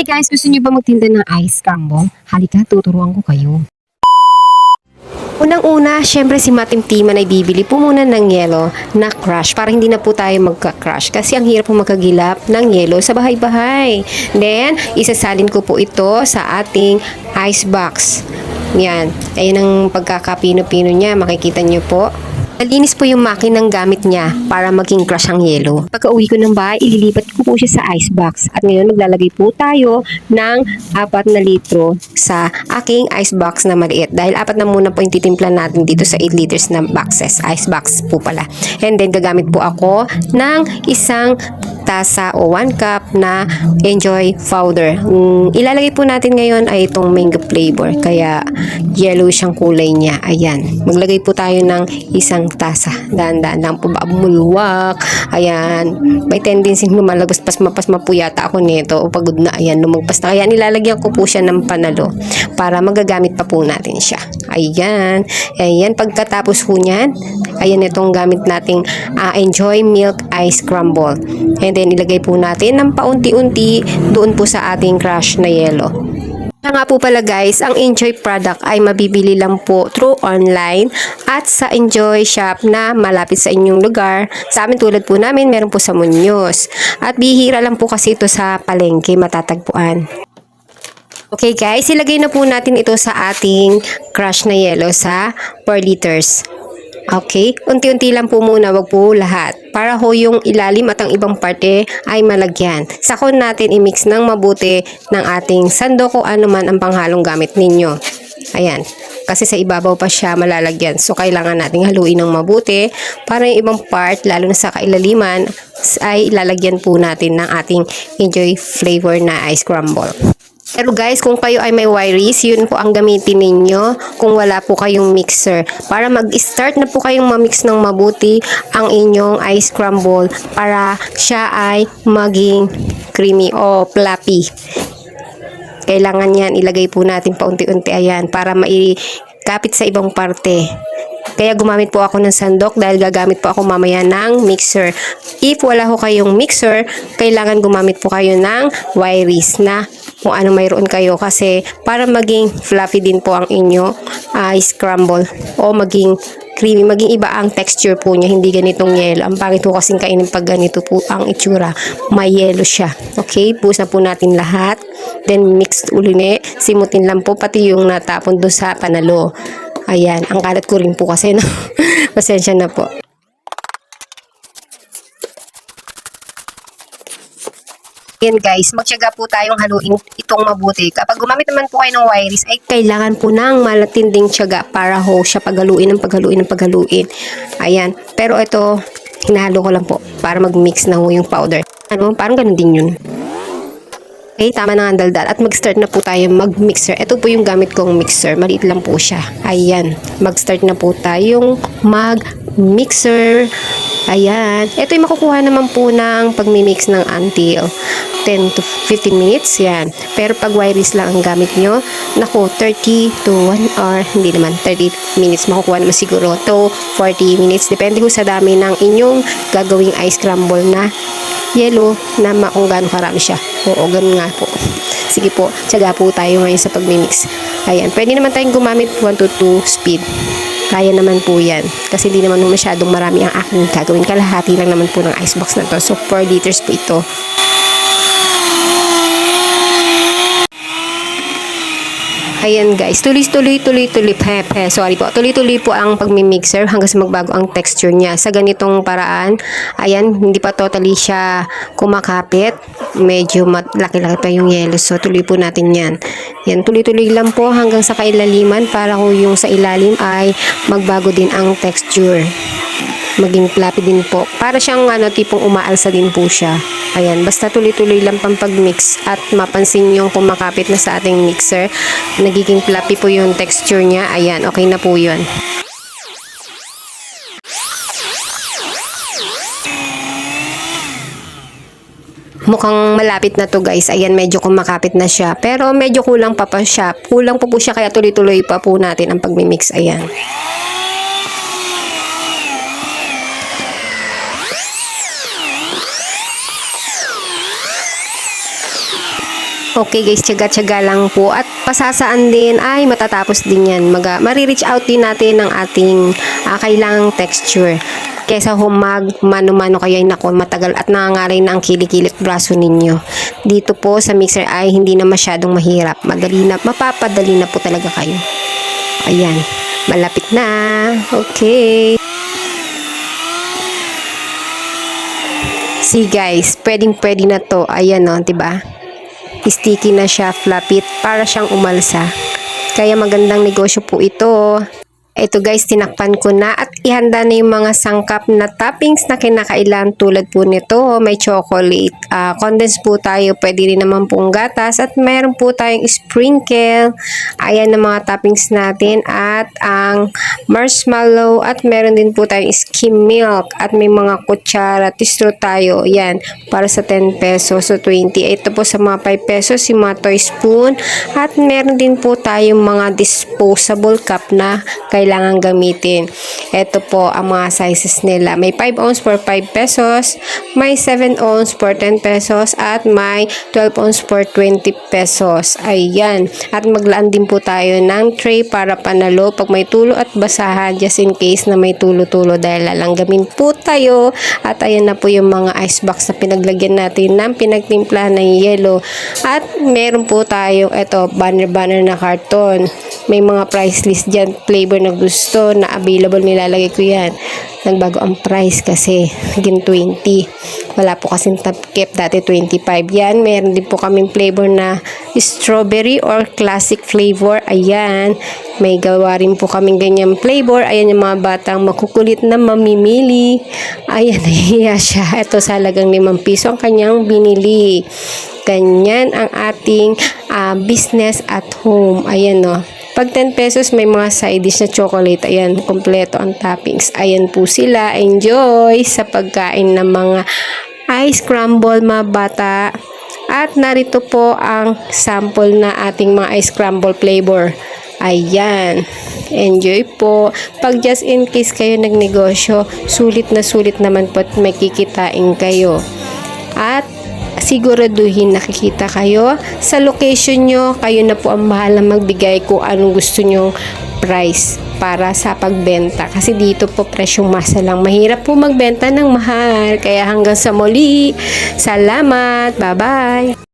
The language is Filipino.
Hey guys, gusto niyo ba magtinda ng ice crumble? Halika, tuturuan ko kayo. Unang-una, syempre si Matim Timan ay bibili po muna ng yelo na crush para hindi na po tayo magka-crush kasi ang hirap po magkagilap ng yelo sa bahay-bahay. Then, isasalin ko po ito sa ating ice box. Yan. Ayun ang pagkakapino-pino niya. Makikita niyo po. Malinis po yung makinang gamit niya para maging crush ang yelo. Pagka uwi ko ng bahay, ililipat ko po siya sa ice box. At ngayon maglalagay po tayo ng 4 na litro sa aking ice box na maliit. Dahil apat na muna po yung titimplan natin dito sa 8 liters na boxes. Ice box po pala. And then gagamit po ako ng isang tasa o 1 cup na enjoy powder. Mm, ilalagay po natin ngayon ay itong mango flavor. Kaya yellow siyang kulay niya. Ayan. Maglagay po tayo ng isang tasa. Dahan-dahan lang po ba bumulwak. Ayan. May tendency lumalagos pasma-pasma po yata ako nito. O pagod na. Ayan. Lumagpas na. Kaya nilalagyan ko po siya ng panalo para magagamit pa po natin siya. Ayan. Ayan. Pagkatapos po niyan, ayan itong gamit nating ah, Enjoy Milk Ice Crumble. And then ilagay po natin ng paunti-unti doon po sa ating crush na yellow. Kaya nga po pala guys, ang Enjoy product ay mabibili lang po through online at sa Enjoy shop na malapit sa inyong lugar. Sa amin tulad po namin, meron po sa Muñoz. At bihira lang po kasi ito sa palengke matatagpuan. Okay guys, ilagay na po natin ito sa ating crush na yellow sa 4 liters. Okay, unti-unti lang po muna, wag po lahat. Para ho yung ilalim at ang ibang parte ay malagyan. Sakon natin i-mix ng mabuti ng ating sando kung ano man ang panghalong gamit ninyo. Ayan, kasi sa ibabaw pa siya malalagyan. So, kailangan nating haluin ng mabuti para yung ibang part, lalo na sa kailaliman, ay lalagyan po natin ng ating enjoy flavor na ice crumble. Pero guys, kung kayo ay may wiries, yun po ang gamitin ninyo kung wala po kayong mixer. Para mag-start na po kayong mamix ng mabuti ang inyong ice crumble para siya ay maging creamy o fluffy. Kailangan yan, ilagay po natin paunti-unti ayan para maikapit sa ibang parte. Kaya gumamit po ako ng sandok dahil gagamit po ako mamaya ng mixer. If wala ho kayong mixer, kailangan gumamit po kayo ng wiries na kung ano mayroon kayo kasi para maging fluffy din po ang inyo ice crumble o maging creamy, maging iba ang texture po niya, hindi ganitong yelo. Ang pangit po kasing kainin pag ganito po ang itsura. May yelo siya. Okay, na po natin lahat. Then mix ulit, simutin lang po pati yung natapon doon sa panalo. Ayan, ang kalat ko rin po kasi no. Pasensya na po. Yan guys, magtyaga po tayong haluin itong mabuti. Kapag gumamit naman po kayo ng wiries, ay kailangan po ng malatinding tiyaga para ho siya paghaluin ng paghaluin ng paghaluin. Ayan. Pero ito, hinahalo ko lang po para mag-mix na ho yung powder. Ano, parang ganun din yun. Okay, tama na ang daldal. At mag-start na po tayo mag-mixer. Ito po yung gamit kong mixer. Maliit lang po siya. Ayan. Mag-start na po tayong mag-mixer. Ayan. Ito yung makukuha naman po ng pagmimix ng until 10 to 15 minutes. Yan. Pero pag wiries lang ang gamit nyo, naku, 30 to 1 hour, hindi naman, 30 minutes makukuha naman siguro to 40 minutes. Depende ko sa dami ng inyong gagawing ice crumble na yellow na kung gaano karami siya. Oo, ganun nga po. Sige po, tsaga po tayo ngayon sa pagmimix. Ayan, pwede naman tayong gumamit 1 to 2 speed. Kaya naman po yan. Kasi hindi naman masyadong marami ang aking gagawin. Kalahati lang naman po ng icebox na to. So, 4 liters po ito. Ayan guys, tuloy-tuloy, tuloy-tuloy, pepe, sorry po, tuloy-tuloy po ang pagmimixer hanggang sa magbago ang texture niya. Sa ganitong paraan, ayan, hindi pa totally siya kumakapit. Medyo laki-laki pa yung yellow, so tuloy po natin yan. Yan, tuloy-tuloy lang po hanggang sa kailaliman para kung yung sa ilalim ay magbago din ang texture maging fluffy din po. Para siyang ano, tipong umaalsa din po siya. Ayan, basta tuloy-tuloy lang pang pag-mix at mapansin yung kumakapit na sa ating mixer. Nagiging fluffy po yung texture niya. Ayan, okay na po yun. Mukhang malapit na to guys. Ayan, medyo kumakapit na siya. Pero medyo kulang pa pa siya. Kulang pa po siya kaya tuloy-tuloy pa po natin ang pagmimix. Ayan. Okay guys, tiyaga-tiyaga lang po. At pasasaan din ay matatapos din yan. Mag, marireach out din natin ang ating ah, kailangang texture. Kesa humag, mano-mano kaya nako matagal at nangangaray na ang kilikili at braso ninyo. Dito po sa mixer ay hindi na masyadong mahirap. Madali na, mapapadali na po talaga kayo. Ayan, malapit na. Okay. See guys, pwedeng pwede na to. Ayan o, 'di ba? Sticky na siya, flapit, para siyang umalsa. Kaya magandang negosyo po ito. Ito guys, tinakpan ko na at ihanda na yung mga sangkap na toppings na kinakailan tulad po nito. May chocolate, ah, condensed po tayo, pwede rin naman pong gatas at meron po tayong sprinkle. Ayan ang mga toppings natin at ang marshmallow at meron din po tayong skim milk at may mga kutsara, tistro tayo. Yan, para sa 10 pesos so 20. Ito po sa mga 5 pesos, yung mga toy spoon at meron din po tayong mga disposable cup na kailangan gamitin. Ito po ang mga sizes nila. May 5 ounce for 5 pesos, may 7 ounce for 10 pesos, at may 12 ounce for 20 pesos. Ayan. At maglaan din po tayo ng tray para panalo pag may tulo at basahan just in case na may tulo-tulo dahil lalanggamin po tayo. At ayan na po yung mga ice box na pinaglagyan natin ng pinagtimpla ng yellow. At meron po tayong ito, banner-banner na karton. May mga price list dyan, flavor na gusto na available nilalagay ko yan. Nagbago ang price kasi naging 20. Wala po kasing top cap dati 25. Yan, meron din po kaming flavor na strawberry or classic flavor. Ayan, may gawa rin po kaming ganyang flavor. Ayan yung mga batang makukulit na mamimili. Ayan, nahiya siya. Ito sa halagang 5 piso ang kanyang binili. Ganyan ang ating ah, business at home. Ayan no. Pag 10 pesos, may mga side dish na chocolate. Ayan, kompleto ang toppings. Ayan po sila. Enjoy sa pagkain ng mga ice crumble mga bata. At narito po ang sample na ating mga ice crumble flavor. Ayan. Enjoy po. Pag just in case kayo nagnegosyo, sulit na sulit naman po at may kikitain kayo. At siguraduhin nakikita kayo sa location nyo. Kayo na po ang bahala magbigay kung anong gusto nyong price para sa pagbenta. Kasi dito po presyong masa lang. Mahirap po magbenta ng mahal. Kaya hanggang sa muli. Salamat. Bye-bye.